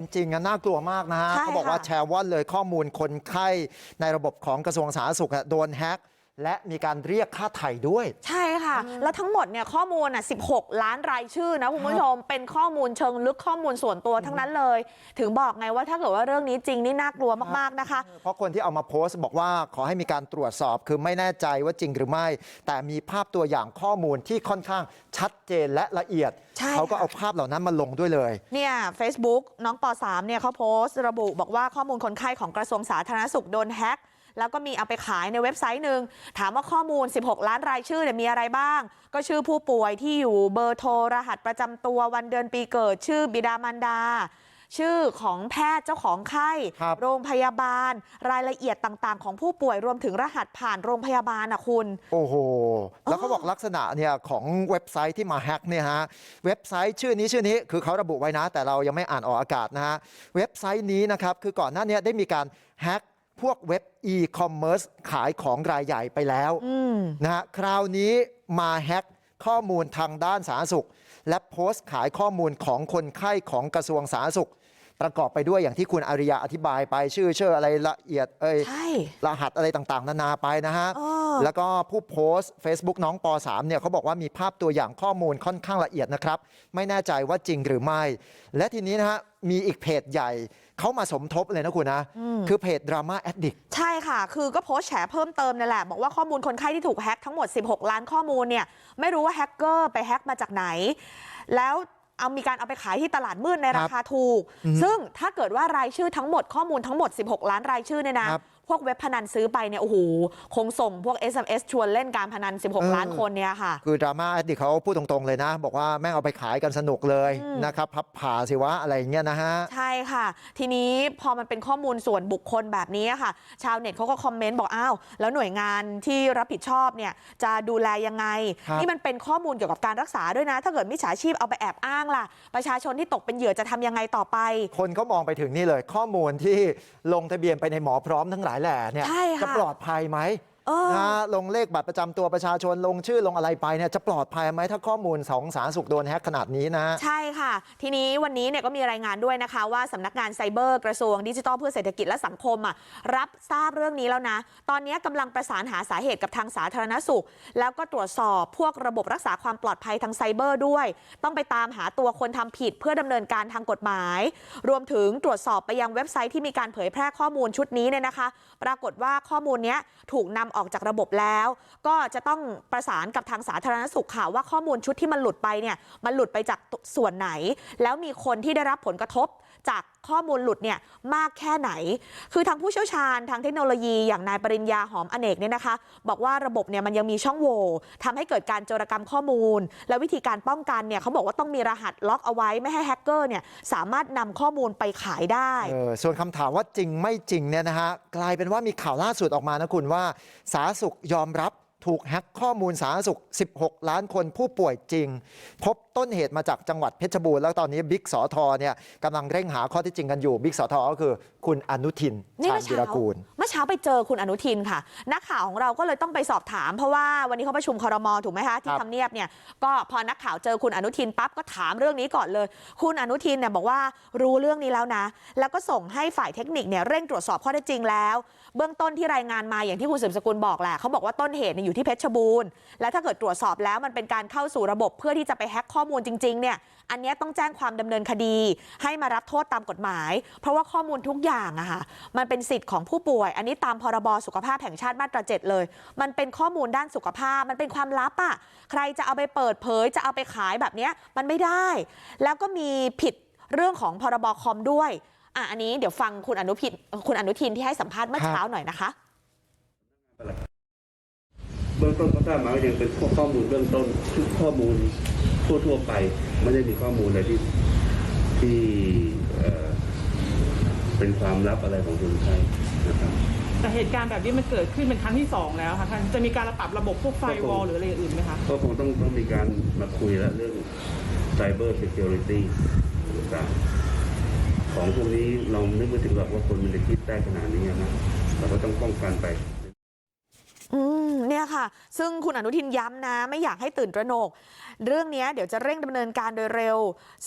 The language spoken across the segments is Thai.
จริงๆอะน่ากลัวมากนะฮะใช่เขาบอกว่าค่ะแชร์ว่อนเลยข้อมูลคนไข้ในระบบของกระทรวงสาธารณสุขอะโดนแฮ็ก และมีการเรียกค่าไถ่ด้วยใช่ค่ะ แล้วทั้งหมดเนี่ยข้อมูลอะ16ล้านรายชื่อนะคุณผู้ชมเป็นข้อมูลเชิงลึกข้อมูลส่วนตัวทั้งนั้นเลย ถึงบอกไงว่าถ้าเกิดว่าเรื่องนี้จริงนี่น่ากลัวมากๆนะคะ เพราะคนที่เอามาโพสต์บอกว่าขอให้มีการตรวจสอบคือไม่แน่ใจว่าจริงหรือไม่ แต่มีภาพตัวอย่างข้อมูลที่ค่อนข้างชัดเจนและละเอียดใช่เขาก็ค่ะเอาภาพเหล่านั้นมาลงด้วยเลยเนี่ย Facebook น้องป .3 เนี่ยเขาโพสต์ ระบุบอกว่าข้อมูลคนไข้ของกระทรวงสาธารณสุขโดนแฮ็ก แล้วก็มีเอาไปขายในเว็บไซต์หนึ่งถามว่าข้อมูล 16 ล้านรายชื่อเนี่ยมีอะไรบ้าง ก็ชื่อผู้ป่วยที่อยู่เบอร์โทรรหัสประจำตัววันเดือนปีเกิด ชื่อบิดามารดา ชื่อของแพทย์เจ้าของไข้ครับโรงพยาบาล รายละเอียดต่างๆ ของผู้ป่วยรวมถึงรหัสผ่านโรงพยาบาลนะคุณ โอ้โห แล้วเขาบอกลักษณะเนี่ยของเว็บไซต์ที่มาแฮ็กเนี่ยฮะเว็บไซต์ชื่อนี้ชื่อนี้คือเขาระบุไว้นะ แต่เรายังไม่อ่านออกอากาศนะฮะเว็บไซต์นี้นะครับคือก่อนหน้านี้ได้มีการแฮ็ก พวกเว็บ e-commerce ขายของรายใหญ่ไปแล้วอืมนะฮะคราวนี้มาแฮ็กข้อมูลทางด้านสาธารณสุขและโพสต์ขายข้อมูลของคนไข้ของกระทรวงสาธารณสุข ประกอบไปด้วยอย่างที่คุณอาริยาอธิบายไปชื่อเชื่ออะไรละเอียดเอ้ยใช่รหัสอะไรต่างๆนานาไปนะฮะเออ แล้วก็ผู้โพสต์ Facebook น้องป .3 เนี่ยเขาบอกว่ามีภาพตัวอย่างข้อมูลค่อนข้างละเอียดนะครับไม่แน่ใจว่าจริงหรือไม่และทีนี้นะฮะมีอีกเพจใหญ่เขามาสมทบเลยนะคุณนะคือเพจ Drama Addict ใช่ค่ะคือก็โพสต์แฉเพิ่มเติมนี่แหละบอกว่าข้อมูลคนไข้ที่ถูกแฮ็กทั้งหมด 16 ล้านข้อมูลเนี่ยไม่รู้ว่าแฮกเกอร์ไปแฮ็กมาจากไหน แล้วเอามีการเอาไปขายที่ตลาดมืดในราคาถูก ซึ่งถ้าเกิดว่ารายชื่อทั้งหมดข้อมูลทั้งหมด 16 ล้านรายชื่อเนี่ยนะครับพ วกเว็บพนันซื้อไปเนี่ยโอ้โหคงส่งพวก SMS ชวนเล่นการพนัน 16 ล้านคนเนี่ยค่ะ คือ Drama Addict เขาพูดตรงๆเลยนะ บอกว่าแม่งเอาไปขายกันสนุกเลยนะครับพับผ่าสิวะอะไรอย่างเงี้ยนะฮะ ใช่ค่ะ ทีนี้พอมันเป็นข้อมูลส่วนบุคคลแบบนี้ค่ะ ชาวเน็ตเขาก็คอมเมนต์บอกอ้าวแล้วหน่วยงานที่รับผิดชอบเนี่ยจะดูแลยังไงครับนี่มันเป็นข้อมูลเกี่ยวกับการรักษาด้วยนะ ถ้าเกิดมิจฉาชีพเอาไปแอบอ้างล่ะ ประชาชนที่ตกเป็นเหยื่อจะทำยังไงต่อไป คนเขามองไปถึงนี่เลย ข้อมูลที่ลงทะเบียนไปในหมอพร้อมทั้งหลายแหล่เนี่ยใช่ค่ะจะปลอดภัยไหมเออนะ ลงเลขบัตรประจำตัวประชาชนลงชื่อลงอะไรไปเนี่ยจะปลอดภัยไหมถ้าข้อมูลสองสาธารณสุขโดนแฮ็กขนาดนี้นะใช่ค่ะทีนี้วันนี้เนี่ยก็มีรายงานด้วยนะคะว่าสำนักงานไซเบอร์กระทรวงดิจิทัลเพื่อเศรษฐกิจและสังคมอะรับทราบเรื่องนี้แล้วนะตอนนี้กำลังประสานหาสาเหตุกับทางสาธารณสุข แล้วก็ตรวจสอบพวกระบบรักษาความปลอดภัยทางไซเบอร์ด้วย ต้องไปตามหาตัวคนทำผิดเพื่อดำเนินการทางกฎหมาย รวมถึงตรวจสอบไปยังเว็บไซต์ที่มีการเผยแพร่ข้อมูลชุดนี้เนี่ยนะคะ ปรากฏว่าข้อมูลเนี้ยถูกนำออกจากระบบแล้วก็จะต้องประสานกับทางสาธารณสุขค่ะว่าข้อมูลชุดที่มันหลุดไปเนี่ยมันหลุดไปจากส่วนไหนแล้วมีคนที่ได้รับผลกระทบจากข้อมูลหลุดเนี่ยมากแค่ไหน คือทางผู้เชี่ยวชาญทางเทคโนโลยีอย่างนายปริญญาหอมอเนกเนี่ยนะคะบอกว่าระบบเนี่ยมันยังมีช่องโหว่ทำให้เกิดการโจรกรรมข้อมูล และวิธีการป้องกันเนี่ยเขาบอกว่าต้องมีรหัสล็อกเอาไว้ไม่ให้แฮกเกอร์เนี่ยสามารถนำข้อมูลไปขายได้เออส่วนคำถามว่าจริงไม่จริงเนี่ยนะฮะกลายเป็นว่ามีข่าวล่าสุดออกมานะคุณว่าสาธารณสุขยอมรับ ถูกแฮ็กข้อมูลสาธารณสุข16 ล้านคนผู้ป่วยจริง พบต้นเหตุมาจากจังหวัดเพชรบูรณ์แล้วตอนนี้บิ๊กสอทอเนี่ยกำลังเร่งหาข้อเที่จริงกันอยู่บิ๊กสอทอก็คือคุณอนุทินนี่ชาญเมื่อวิเช้ารากูลเมื่อเช้าไปเจอคุณอนุทินค่ะ นักข่าวของเราก็เลยต้องไปสอบถาม เพราะว่าวันนี้เขาประชุมครมถูกไหมคะที่ครับทำเนียบเนี่ยก็พอนักข่าวเจอคุณอนุทินปั๊บก็ถามเรื่องนี้ก่อนเลย คุณอนุทินเนี่ยบอกว่ารู้เรื่องนี้แล้วนะ แล้วก็ส่งให้ฝ่ายเทคนิคเนี่ยเร่งตรวจสอบข้อเท็จจริงแล้ว เบื้องต้นที่รายงานมาอย่างที่คุณสืบสกุลบอกแหละเขาบอกว่าต้นเหตุเนี่ยอยู่ที่เพชรบูรณ์และถ้าเกิดตรวจสอบแล้วมันเป็นการเข้าสู่ระบบเพื่อที่จะไปแฮ็กข้อมูลจริงๆเนี่ยอันนี้ต้องแจ้งความดำเนินคดีให้มารับโทษตามกฎหมาย เพราะว่าข้อมูลทุกอย่างอะค่ะมันเป็นสิทธิ์ของผู้ป่วย อันนี้ตามพรบสุขภาพแห่งชาติมาตราเจ็ดเลย มันเป็นข้อมูลด้านสุขภาพมันเป็นความลับอะใครจะเอาไปเปิดเผยจะเอาไปขายแบบนี้มันไม่ได้ แล้วก็มีผิดเรื่องของพรบคอมด้วยอะอันนี้เดี๋ยวฟังคุณอนุพินคุณอนุทินที่ให้สัมภาษณ์เมื่อเช้าหน่อยนะคะ เบื้องต้นเขาทราบมาว่ายังเป็นพวกข้อมูลเบื้องต้นทุกข้อมูลทั่วๆไปไม่ได้มีข้อมูลอะไรที่ที่เอ่อเป็นความลับอะไรของคนไข้นะครับแต่เหตุการณ์แบบนี้มันเกิดขึ้นเป็นครั้งที่สองแล้วค่ะท่านจะมีการปรับระบบพวกไฟวอลหรืออะไรอย่างอื่นไหมคะก็คงต้องต้องมีการมาคุยแล้วเรื่อง Cyber Security ต่างๆของพวกนี้เรานึกไม่ถึงหรอกว่าคนมันจะคิดได้ขนาดนี้นะเราก็ต้องป้องกันไปอืม เนี่ยค่ะ ซึ่งคุณอนุทินย้ำนะไม่อยากให้ตื่นตระหนก เรื่องนี้เดี๋ยวจะเร่งดำเนินการโดยเร็ว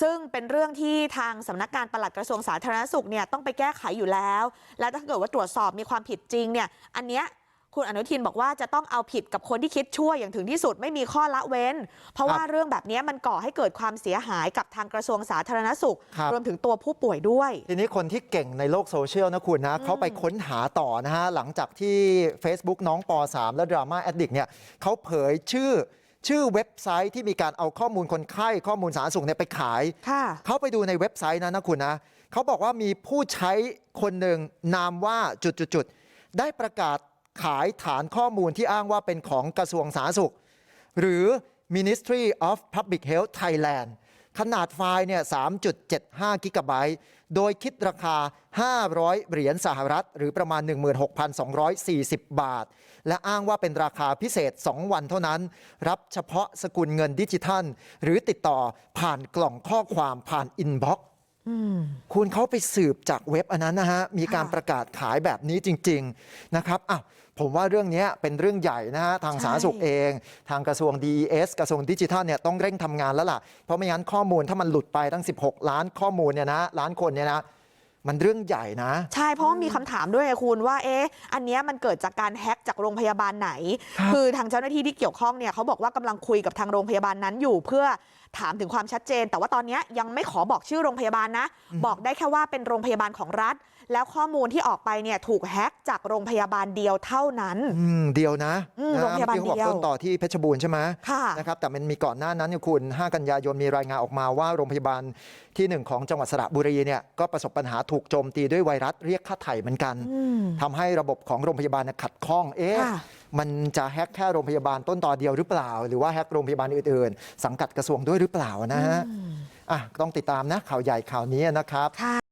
ซึ่งเป็นเรื่องที่ทางสำนักงานปลัดกระทรวงสาธารณสุขเนี่ยต้องไปแก้ไขอยู่แล้ว และถ้าเกิดว่าตรวจสอบมีความผิดจริงเนี่ยอันเนี้ย คุณอนุทินบอกว่าจะต้องเอาผิดกับคนที่คิดชั่วอย่างถึงที่สุดไม่มีข้อละเว้น เพราะว่าเรื่องแบบเนี้ยมันก่อให้เกิดความเสียหายกับทางกระทรวงสาธารณสุขครับรวมถึงตัวผู้ป่วยด้วย ทีนี้คนที่เก่งในโลกโซเชียลนะคุณนะเขาไปค้นหาต่อนะฮะหลังจากที่ Facebook น้องป .3 และดราม่าแอดดิกเนี่ยเขาเผยชื่อชื่อเว็บไซต์ที่มีการเอาข้อมูลคนไข้ข้อมูลสาธารณสุขเนี่ยไปขายค่ะเขาไปดูในเว็บไซต์นั้นนะคุณนะเขาบอกว่ามีผู้ใช้คนหนึ่งนามว่าจุดๆๆได้ประกาศ ขายฐานข้อมูลที่อ้างว่าเป็นของกระทรวงสาธารณสุข หรือ Ministry of Public Health Thailand ขนาดไฟล์เนี่ย3.75 กิกะไบต์โดยคิดราคา 500 เหรียญสหรัฐ หรือประมาณ 16,240 บาท และอ้างว่าเป็นราคาพิเศษ 2 วันเท่านั้น รับเฉพาะสกุลเงินดิจิทัล หรือติดต่อผ่านกล่องข้อความผ่านอินบ็อกซ์คุณเขาไปสืบจากเว็บอันนั้นนะฮะ มีการประกาศขายแบบนี้จริง ๆ นะครับอ้าว ผมว่าเรื่องนี้เป็นเรื่องใหญ่นะฮะทางใช่สาธารณสุขเองทางกระทรวง DES กระทรวงดิจิทัลเนี่ยต้องเร่งทำงานแล้วล่ะเพราะไม่งั้นข้อมูลถ้ามันหลุดไปตั้ง 16 ล้านข้อมูลเนี่ยนะล้านคนเนี่ยนะมันเรื่องใหญ่นะ ใช่เพราะว่ามีคำถามด้วยไงคุณว่าเอ๊ะอันเนี้ยมันเกิดจากการแฮ็กจากโรงพยาบาลไหนครับคือทางเจ้าหน้าที่ที่เกี่ยวข้องเนี่ยเขาบอกว่ากำลังคุยกับทางโรงพยาบาลนั้นอยู่เพื่อถามถึงความชัดเจน แต่ว่าตอนเนี้ยยังไม่ขอบอกชื่อโรงพยาบาลนะ บอกได้แค่ว่าเป็นโรงพยาบาลของรัฐ แล้วข้อมูลที่ออกไปเนี่ยถูกแฮ็กจากโรงพยาบาลเดียวเท่านั้นอืมเดียวนะอืมนะโรงพยาบาลเมื่อกี้เขบอกเดียวต้นต่อที่เพชรบูรณ์ใช่ไหมค่ะนะครับแต่มันมีก่อนหน้านั้นเนี่ยคุณ5กันยายนมีรายงานออกมาว่าโรงพยาบาลที่หนึ่งของจังหวัดสระบุรีเนี่ยก็ประสบปัญหาถูกโจมตีด้วยไวรัสเรียกค่าไถ่เหมือนกันอืมทำให้ระบบของโรงพยาบาลเนี่ยขัดข้องเอ๊ะค่ะมันจะแฮ็กแค่โรงพยาบาลต้นต่อเดียวหรือเปล่า หรือว่าแฮ็กโรงพยาบาลอื่นๆ สังกัดกระทรวงด้วยหรือเปล่านะฮะอะต้องติดตามนะข่าวใหญ่ข่าวนี้นะครับค่ะ